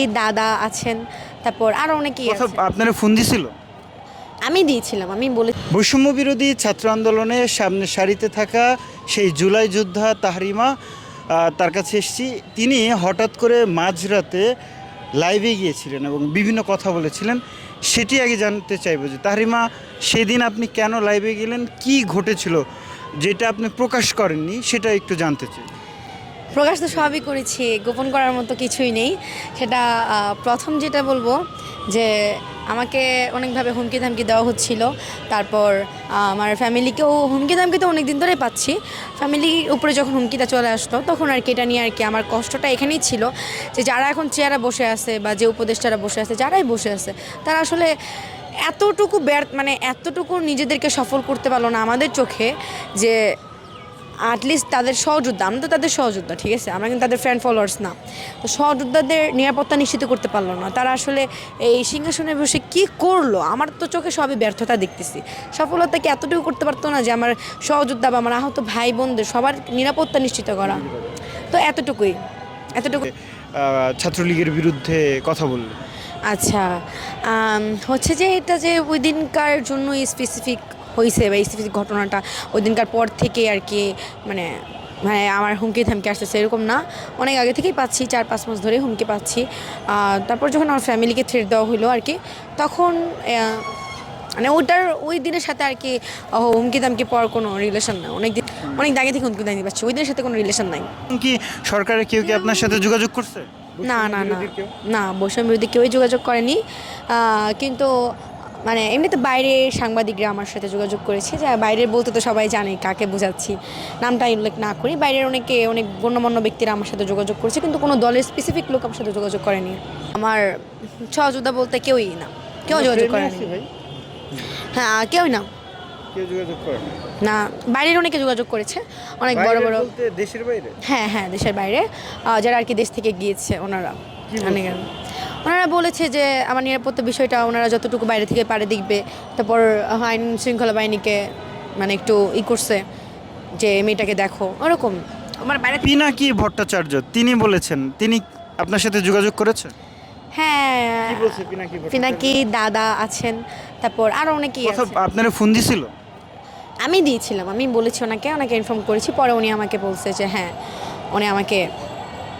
এই দাদা আছেন তারপর আরও অনেকেই আছে আপনারা ফোন দিছিল? আমি দিয়েছিলাম আমি বলে বৈষম্য বিরোধী ছাত্র আন্দোলনে সামনে সারিতে থাকা সেই জুলাই যোদ্ধা তাহরিমা তার কাছে এসেছি। তিনি হঠাৎ করে মাঝরাতে লাইভে গিয়েছিলেন এবং বিভিন্ন কথা বলেছিলেন। সেটি আগে জানতে চাইব যে তাহরিমা সেদিন আপনি কেন লাইভে গেলেন? কি ঘটেছিল? যেটা আপনি প্রকাশ করেননি সেটা একটু জানতে চাই। প্রকাশ তো সবই করেছি, গোপন করার মতো কিছুই নেই। সেটা প্রথম যেটা বলব যে আমাকে অনেকভাবে হুমকি ধামকি দেওয়া হচ্ছিল। তারপর আমার ফ্যামিলিকেও হুমকি ধামকি তো অনেক দিন ধরে পাচ্ছি। ফ্যামিলির উপরে যখন হুমকিটা চলে আসতো, তখন আর কি এটা নিয়ে আর কি আমার কষ্টটা এখানেই ছিল যে যারা এখন চেয়ারে বসে আছে বা যে উপদেষ্টারা বসে আছে, যারাই বসে আছে, তারা আসলে এতটুকু ব্যর্থ মানে এতটুকু নিজেদেরকে সফল করতে পারল না আমাদের চোখে যে অ্যাটলিস্ট তাদের সহযোদ্ধা আমরা তো তাদের সহযোদ্ধা ঠিক আছে? আমরা কিন্তু তাদের ফ্রেন্ড ফলোয়ার্স না। তো সহযোদ্ধাদের নিরাপত্তা নিশ্চিত করতে পারল না। তারা আসলে এই সিংহাসনে বসে কি করল? আমার তো চোখে সবই ব্যর্থতা দেখতেছি। সফলতা কি এতটুকু করতে পারতো না যে আমার সহযোদ্ধা বা আমার আহত ভাই বোনদের সবার নিরাপত্তা নিশ্চিত করা? তো এতটুকুই এতটুকু ছাত্রলীগের বিরুদ্ধে কথা বললেন। আচ্ছা হচ্ছে যে এটা যে ওই দিনকার জন্য স্পেসিফিক হয়েছে বা স্পেসিফিক ঘটনাটা ওই দিনকার পর থেকে আর কি মানে মানে আমার হুমকি থামকি আসতেছে এরকম না। অনেক আগে থেকেই পাচ্ছি চার পাঁচ মাস ধরে হুমকি পাচ্ছি। তারপর যখন আমার ফ্যামিলিকে থ্রেট দেওয়া হলো আর কি তখন মানে ওটার ওই দিনের সাথে আর কি হুমকি দামকি পাওয়ার কোনো রিলেশন নাই। অনেক দিন অনেক আগে থেকে হুমকি দামকি পাচ্ছি ওই দিনের সাথে কোনো রিলেশন নাই। কি সরকারের কেউ কি আপনার সাথে যোগাযোগ করছে? না না না কেউ? না বৈষম্য বিরোধী কেউই যোগাযোগ করেনি। কিন্তু মানে এমনিতে বাইরের সাংবাদিকরা আমার সাথে যোগাযোগ করেছে যে বাইরের বলতে তো সবাই জানে কাকে বোঝাচ্ছি। নামটা উল্লেখ না করি। বাইরের অনেকে অনেক গণ্যমান্য ব্যক্তিরা আমার সাথে যোগাযোগ করেছে কিন্তু কোনো দলের স্পেসিফিক লোক আমার সাথে যোগাযোগ করেনি। আমার সহযোদ্ধা বলতে কেউই না। কেউ যোগাযোগ করেনি। হ্যাঁ কেউই না। করে না? না বাইরের অনেকে যোগাযোগ করেছে। অনেক বড় বড় দেশের বাইরে? হ্যাঁ হ্যাঁ দেশের বাইরে। যারা আর কি দেশ থেকে গিয়েছে ওনারা। ওনারা বলেছে যে আমার নিরাপত্তা বিষয়টা ওনারা যতটুকু বাইরে থেকে পারে দেখবে তারপর আইন শৃঙ্খলা বাহিনীকে মানে একটু ই করছে যে মেয়েটাকে দেখো। ওরকম। আমার বাইরে পিনাকি ভট্টাচার্য তিনি বলেছেন তিনি আপনার সাথে যোগাযোগ করেছেন হ্যাঁ। কি পিনাকি পিনাকি দাদা আছেন তারপর আরও অনেকেই আপনারা ফোন দিছিল? আমি দিয়েছিলাম আমি বলেছি ওনাকে ওনাকে ইনফর্ম করেছি পরে উনি আমাকে বলছে যে হ্যাঁ উনি আমাকে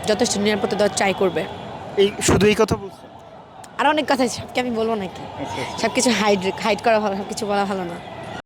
যথেষ্ট নিরাপত্তা দেওয়ার ট্রাই করবে। এই শুধু এই কথা বলছে? আর অনেক কথা আছে, সবকে আমি বলব নাকি? সব কিছু হাইড হাইড করা ভালো সব কিছু বলা ভালো না।